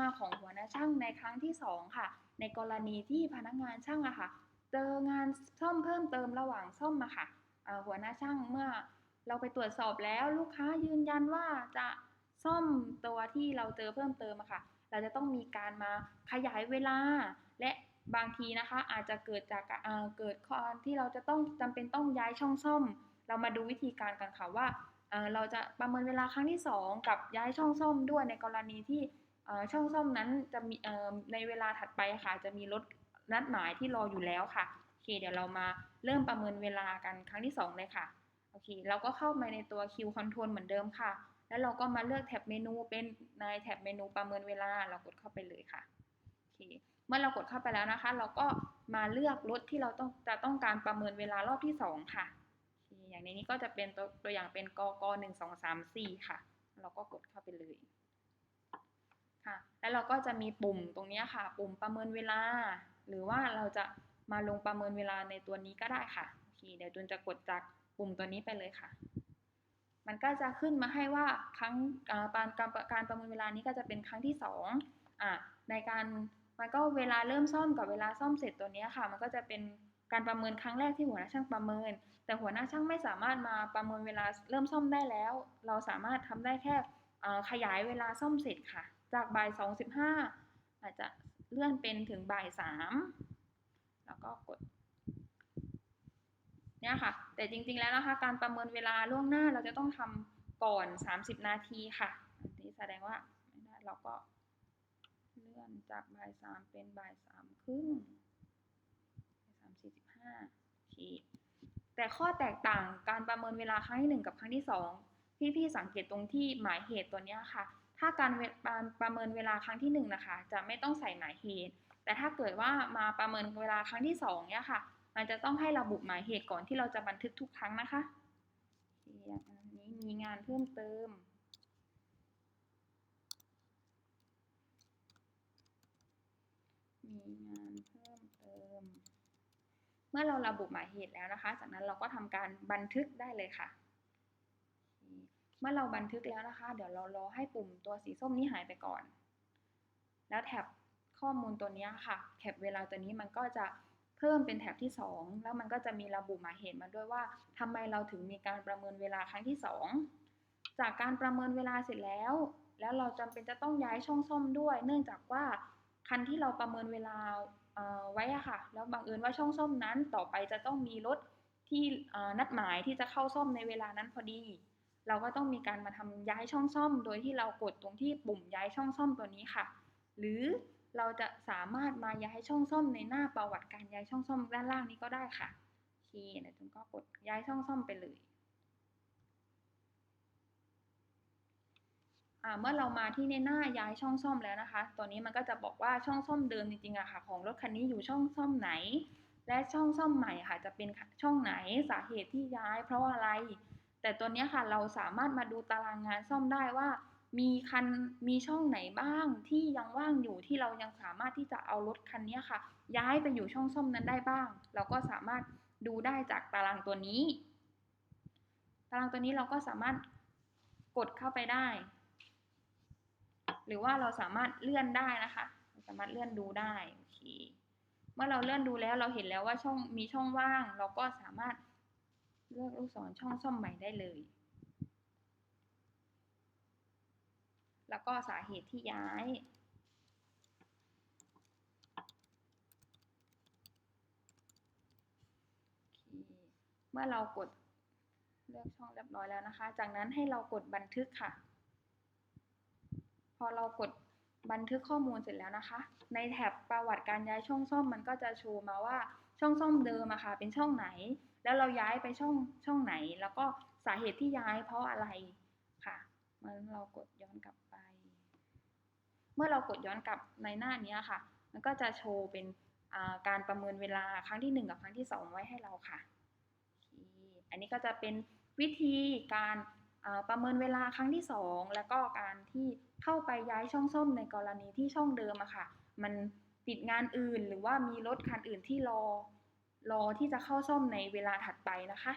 าของหัวหน้าช่างในครั้งที่สองค่ะ ในกรณีที่พนักงานช่างอะค่ะเจองานซ่อมเพิ่มเติมระหว่างซ่อมอะค่ะหัวหน้าช่างเมื่อเราไปตรวจสอบแล้วลูกค้ายืนยันว่าจะซ่อมตัวที่เราเจอเพิ่มเติมอะค่ะ เราจะต้องมีการมาขยายเวลา และบางทีนะคะ อาจจะเกิดจากเอ่อเกิดข้อที่เราจะต้องจำเป็นต้องย้ายช่องซ่อม เรามาดูวิธีการกันค่ะว่าเอ่อเราจะประเมินเวลาครั้งที่ 2 กับย้ายช่องซ่อมด้วยในกรณีที่ ช่องซ่อมนั้นจะมีในเวลาถัดไปค่ะ จะมีรถนัดหมายที่รออยู่แล้วค่ะโอเคเดี๋ยวเรามาเริ่มประเมินเวลากันครั้งที่ 2 เลยค่ะโอเคเราก็เข้ามาในตัว Q Control เหมือนเดิมค่ะ แล้วเราก็มาเลือกแท็บเมนูเป็นในแท็บเมนูประเมินเวลาเรากดเข้าไปเลยค่ะโอเคเมื่อเรากดเข้าไปแล้วนะคะ เราก็มาเลือกรถที่เราต้องจะต้องการประเมินเวลารอบที่ 2 ค่ะโอเคอย่างในนี้ก็จะเป็นตัวตัวอย่างเป็นกกหนึ่งสองสามสี่ค่ะ เราก็กดเข้าไปเลย ค่ะ แล้วเราก็จะมีปุ่มตรงนี้ค่ะ ปุ่มประเมินเวลา หรือว่าเราจะมาลงประเมินเวลาในตัวนี้ก็ได้ค่ะโอเคเดี๋ยวจุนจะกดจากปุ่มตัวนี้ไปเลยค่ะ มันก็จะขึ้นมาให้ว่าครั้งการการประเมินเวลานี้ก็จะเป็นครั้งที่สองอะในการมันก็เวลาเริ่มซ่อมกับเวลาซ่อมเสร็จตัวนี้ค่ะ มันก็จะเป็นการประเมินครั้งแรกที่หัวหน้าช่างประเมิน แต่หัวหน้าช่างไม่สามารถมาประเมินเวลาเริ่มซ่อมได้แล้ว เราสามารถทำได้แค่ขยายเวลาซ่อมเสร็จค่ะ จากบ่ายสองสิบห้าอาจจะเลื่อนเป็นถึงบ่ายสามแล้วก็กดเนี่ยค่ะ แต่จริงๆแล้วนะคะ การประเมินเวลาล่วงหน้าเราจะต้องทำก่อน 30 นาทีค่ะอันนี้แสดงว่าเราก็เลื่อนจากบ่ายสามเป็นบ่ายสามครึ่งสามสี่สิบห้าโอเคแต่ข้อแตกต่างการประเมินเวลาครั้งที่1กับครั้งที่2พี่ๆสังเกตตรงที่หมายเหตุตัวนี้ค่ะ ถ้าการประเมินเวลาครั้งที่1นะคะจะไม่ต้องใส่หมายเหตุ แต่ถ้าเกิดว่ามาประเมินเวลาครั้งที่2เนี่ยค่ะ มันจะต้องให้ระบุหมายเหตุก่อนที่เราจะบันทึกทุกครั้งนะคะอย่างนี้มีงานเพิ่มเติมมีงานเพิ่มเติม เมื่อเราระบุหมายเหตุแล้วนะคะ จากนั้นเราก็ทำการบันทึกได้เลยค่ะ มื่อเราบันทึกแล้วนะคะ เดี๋ยวเรารอให้ปุ่มตัวสีส้มนี้หายไปก่อน แล้วแท็บข้อมูลตัวนี้ค่ะแท็บเวลาตัวนี้มันก็จะเพิ่มเป็นแท็บที่ 2 แล้วมันก็จะมีระบุหมายเหตุมาด้วยว่าทำไมเราถึงมีการประเมินเวลาครั้งที่ 2 จากการประเมินเวลาเสร็จแล้ว แล้วเราจำเป็นจะต้องย้ายช่องซ่อมด้วย เนื่องจากว่าคันที่เราประเมินเวลาไว้อะค่ะ แล้วบังเอิญว่าช่องซ่อมนั้นต่อไปจะต้องมีรถที่นัดหมายที่จะเข้าซ่อมในเวลานั้นพอดี เราก็ต้องมีการมาทำย้ายช่องซ่อม โดยที่เรากดตรงที่ปุ่มย้ายช่องซ่อมตัวนี้ค่ะ หรือเราจะสามารถมาย้ายช่องซ่อมในหน้าประวัติการย้ายช่องซ่อมด้านล่างนี้ก็ได้ค่ะโอเคเดี๋ยวจุนก็กดย้ายช่องซ่อมไปเลยเมื่อเรามาที่ในหน้าย้ายช่องซ่อมแล้วนะคะ ตัวนี้มันก็จะบอกว่าช่องซ่อมเดิมจริงๆอะค่ะ ของรถคันนี้อยู่ช่องซ่อมไหน และช่องซ่อมใหม่ค่ะ จะเป็นช่องไหนสาเหตุที่ย้าย เพราะอะไร แต่ตัวนี้ค่ะเราสามารถมาดูตารางงานซ่อมได้ว่า มีคันมีช่องไหนบ้างที่ยังว่างอยู่ที่เรายังสามารถที่จะเอารถคันนี้ค่ะ ย้ายไปอยู่ช่องซ่อมนั้นได้บ้าง เราก็สามารถดูได้จากตารางตัวนี้ ตารางตัวนี้เราก็สามารถกดเข้าไปได้ หรือว่าเราสามารถเลื่อนได้นะคะ สามารถเลื่อนดูได้โอเคเมื่อเราเลื่อนดูแล้วเราเห็นแล้วว่าช่องมีช่องว่าง เราก็สามารถ เลือกลูกศรช่องซ่อมใหม่ได้เลย แล้วก็สาเหตุที่ย้าย เมื่อเรากดเลือกช่องเรียบร้อยแล้วนะคะ จากนั้นให้เรากดบันทึกค่ะ พอเรากดบันทึกข้อมูลเสร็จแล้วนะคะ ในแท็บประวัติการย้ายช่องซ่อมมันก็จะโชว์มาว่า ช่องซ่อมเดิมอะค่ะเป็นช่องไหน แล้วเราย้ายไปช่องช่องไหน แล้วก็สาเหตุที่ย้ายเพราะอะไรค่ะมันเรากดย้อนกลับไป เมื่อเรากดย้อนกลับในหน้านี้ค่ะ มันก็จะโชว์เป็นการประเมินเวลาครั้งที่ 1 กับครั้งที่ 2 ไว้ให้เราค่ะ อันนี้ก็จะเป็นวิธีการประเมินเวลาครั้งที่ 2 แล้วก็การที่เข้าไปย้ายช่องซ่อมในกรณีที่ช่องเดิมอะค่ะ มัน ติดงานอื่น หรือว่ามีรถคันอื่นที่รอรอที่จะเข้าซ่อมในเวลาถัดไปนะคะ